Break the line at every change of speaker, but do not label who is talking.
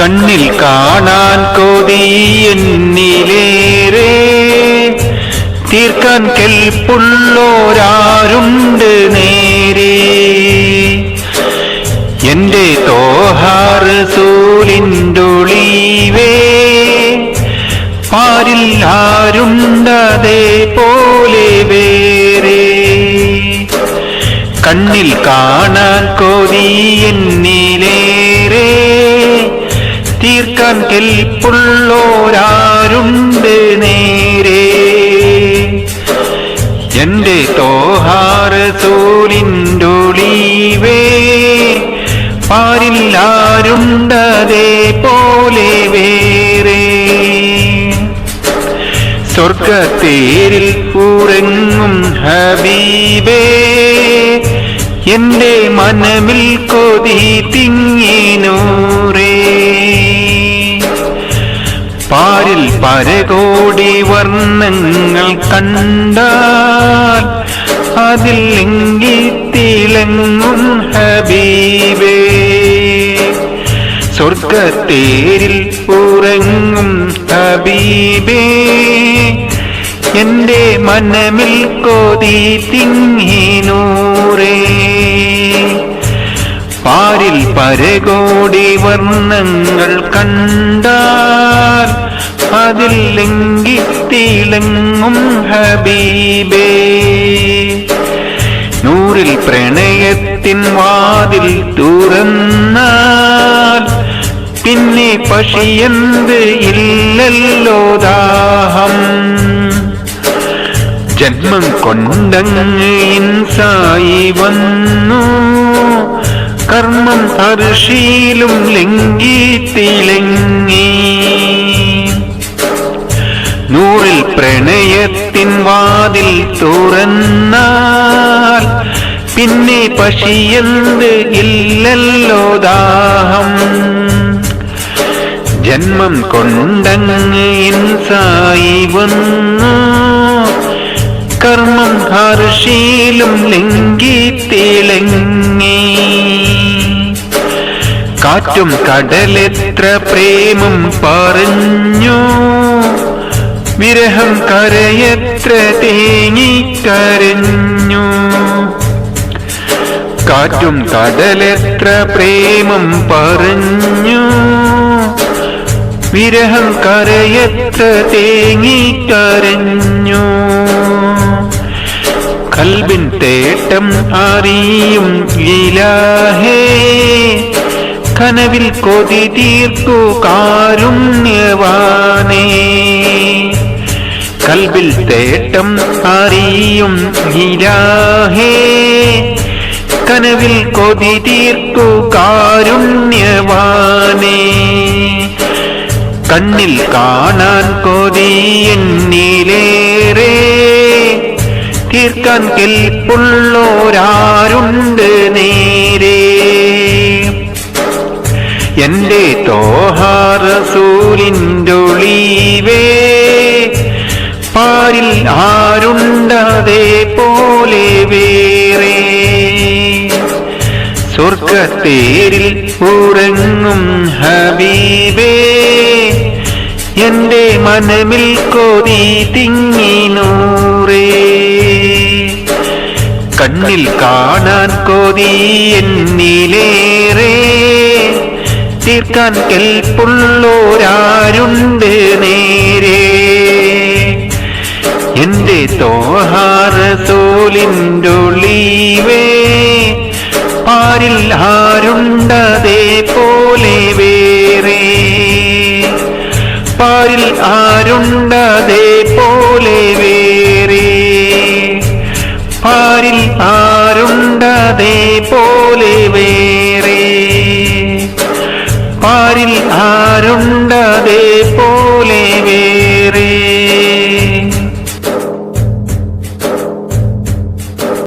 കണ്ണിൽ കാണാൻ കൊതി എന്നിലേറെ. തീർക്കാൻ കെൽപ്പുള്ളോരാരുണ്ട് നേരെ. എന്റെ തോഹാർ സൂലിന്റൊളിവേ. പാരിൽ ആരുണ്ടതേ പോലെ വേറെ. കണ്ണിൽ കാണാൻ കൊതി എന്നിലേറെ. തീർക്കാൻ കെൽപ്പുള്ളോരാരുണ്ട് നേരെ. എന്റെ തോഹാറ് സൂലിന്റൊളിവേ പാരില്ലാരുണ്ടതേ പോലെ വേറെ. സ്വർഗത്തേരിൽ ഉറങ്ങും ഹബീബേ എന്റെ മനമിൽ കൊതി തിങ്ങിനൂറേ പരകോടി വർണങ്ങൾ കണ്ടാൽ അതിൽ തിളങ്ങും ഹബീബേ. സ്വർഗത്തേരിൽ ഉറങ്ങും ഹബീബേ. എന്റെ മനമിൽ കോതി തിങ്ങിനൂറേ പാരിൽ പരകോടി വർണങ്ങൾ കണ്ടാൽ അതിൽ തിളങ്ങും ഹബീബേ. നൂറിൽ പ്രണയത്തിൻ വാതിൽ തുറന്നാൽ പിന്നെ പശിയന്ത് ഇല്ലല്ലോ ദാഹം. ജന്മം കൊണ്ടങ്ങ് ഇൻസായി വന്നു. കർമ്മം ഹർഷീലും ലംഘി പ്രണയത്തിൻ വാതിൽ തുറന്നാൽ പിന്നെ പശിയെന്ത് ഇല്ലല്ലോ ദാഹം. ജന്മം കൊണ്ടങ്ങ് ഇൻസായി വന്നു. കർമ്മം ഹർഷീലും ലിംഗി തിളങ്ങി കാറ്റും കടലെത്ര പ്രേമം പറഞ്ഞു. വിരഹം കരയെത്ര തേങ്ങിക്കരഞ്ഞു. കാറ്റും കടലെത്ര പ്രേമം പറഞ്ഞു. വിരഹം കരയെത്ര തേങ്ങിക്കരഞ്ഞു. കൽബിൻ തേട്ടം അറിയും ഇലാഹേ. കനവിൽ കൊതി തീർത്തു കാരുണ്യവാനേ കൽബിൽ തേട്ടം അറിയും ഇലാഹേ. കനവിൽ കൊതി തീർത്തു കാരുണ്യവാനേ. കണ്ണിൽ കാണാൻ കൊതി എന്നിലേറെ തീർക്കാൻ കെൽപ്പുള്ളോരാരുണ്ട് നേരെ. എന്റെ തോഹാറസൂലിന്റൊളിവേ പാരിൽ ആരുണ്ടതേ പോലെ വേറെ? സ്വർഗത്തേരിൽ ഉറങ്ങും ഹബീബേ എന്റെ മനമിൽ കൊതി തിങ്ങിനൂറേ. കണ്ണിൽ കാണാൻ കൊതി എന്നിലേറെ. തീർക്കാൻ കെൽപ്പുള്ളോരാരുണ്ട് നേരെ. എന്റെ തോഹാറ സോലിന്റൊളിവേ പാരിൽ ആരുണ്ടതേ പോലെ വേറെ. പാരിൽ ആരുണ്ടതേ പോലെ വേറെ. പാരിൽ ആരുണ്ടതേ പോലെ വേറെ. പാരിൽ